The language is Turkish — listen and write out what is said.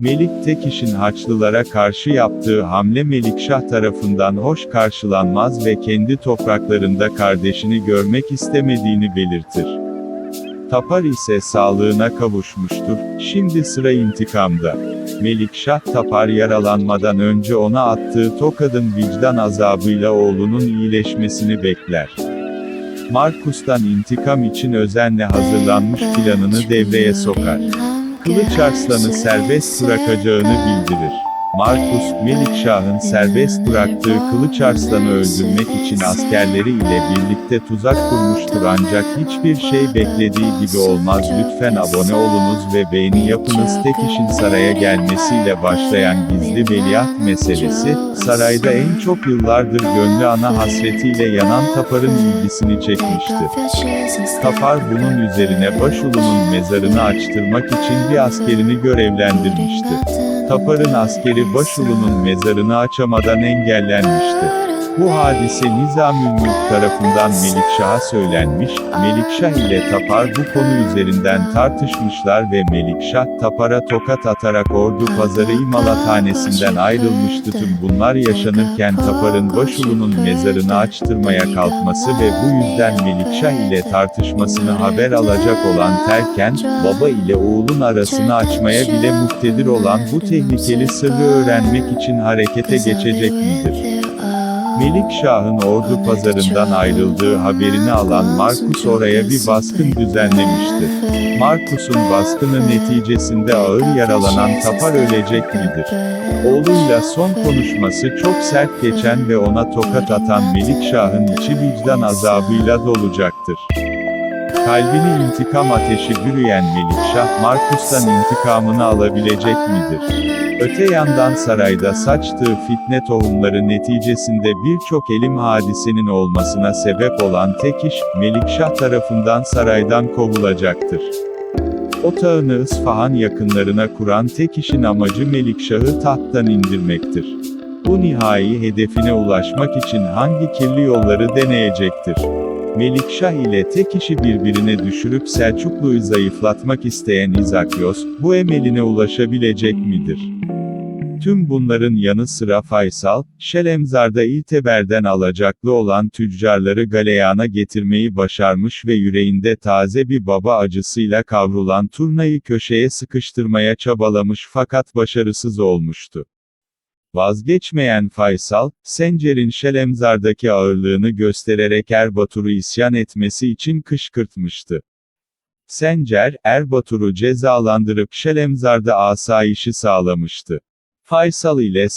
Melik Tekiş'in Haçlılara karşı yaptığı hamle Melikşah tarafından hoş karşılanmaz ve kendi topraklarında kardeşini görmek istemediğini belirtir. Tapar ise sağlığına kavuşmuştur, şimdi sıra intikamda. Melikşah Tapar yaralanmadan önce ona attığı tokadın vicdan azabıyla oğlunun iyileşmesini bekler. Markus'tan intikam için özenle hazırlanmış planını devreye sokar. Kılıç Arslan'ı serbest bırakacağını bildirir. Markus, Melikşah'ın serbest bıraktığı Kılıç Arslan'ı öldürmek için askerleri ile birlikte tuzak kurmuştur ancak hiçbir şey beklediği gibi olmaz. Lütfen abone olunuz ve beğeni yapınız. Tek işin saraya gelmesiyle başlayan gizli veliaht meselesi, sarayda en çok yıllardır gönlü ana hasretiyle yanan Tapar'ın ilgisini çekmişti. Tapar bunun üzerine Başulu'nun mezarını açtırmak için bir askerini görevlendirmişti. Tapar'ın askeri Başulu'nun mezarını açamadan engellenmişti. Bu hadise Nizamülmülk tarafından Melikşah'a söylenmiş, Melikşah ile Tapar bu konu üzerinden tartışmışlar ve Melikşah Tapar'a tokat atarak Ordu Pazarı İmalathanesi'nden ayrılmıştı. Tüm bunlar yaşanırken Tapar'ın Başulu'nun mezarını açtırmaya kalkması ve bu yüzden Melikşah ile tartışmasını haber alacak olan Terken, baba ile oğlun arasını açmaya bile muktedir olan bu tehlikeli sırrı öğrenmek için harekete geçecek midir? Melikşah'ın ordu pazarından ayrıldığı haberini alan Markus oraya bir baskın düzenlemişti. Markus'un baskını neticesinde ağır yaralanan Tapar ölecek midir? Oğluyla son konuşması çok sert geçen ve ona tokat atan Melikşah'ın içi vicdan azabıyla dolacaktır. Kalbini intikam ateşi bürüyen Melikşah, Markus'tan intikamını alabilecek midir? Öte yandan sarayda saçtığı fitne tohumları neticesinde birçok elim hadisenin olmasına sebep olan tek iş, Melikşah tarafından saraydan kovulacaktır. Otağını İsfahan yakınlarına kuran tek işin amacı Melikşah'ı tahttan indirmektir. Bu nihai hedefine ulaşmak için hangi kirli yolları deneyecektir? Melikşah ile tek işi birbirine düşürüp Selçuklu'yu zayıflatmak isteyen İzakyos, bu emeline ulaşabilecek midir? Tüm bunların yanı sıra Faysal, Şelemzar'da İlteber'den alacaklı olan tüccarları galeyana getirmeyi başarmış ve yüreğinde taze bir baba acısıyla kavrulan turnayı köşeye sıkıştırmaya çabalamış fakat başarısız olmuştu. Vazgeçmeyen Faysal, Sencer'in Şelemzar'daki ağırlığını göstererek Erbatur'u isyan etmesi için kışkırtmıştı. Sencer, Erbatur'u cezalandırıp Şelemzar'da asayişi sağlamıştı. Faysal ile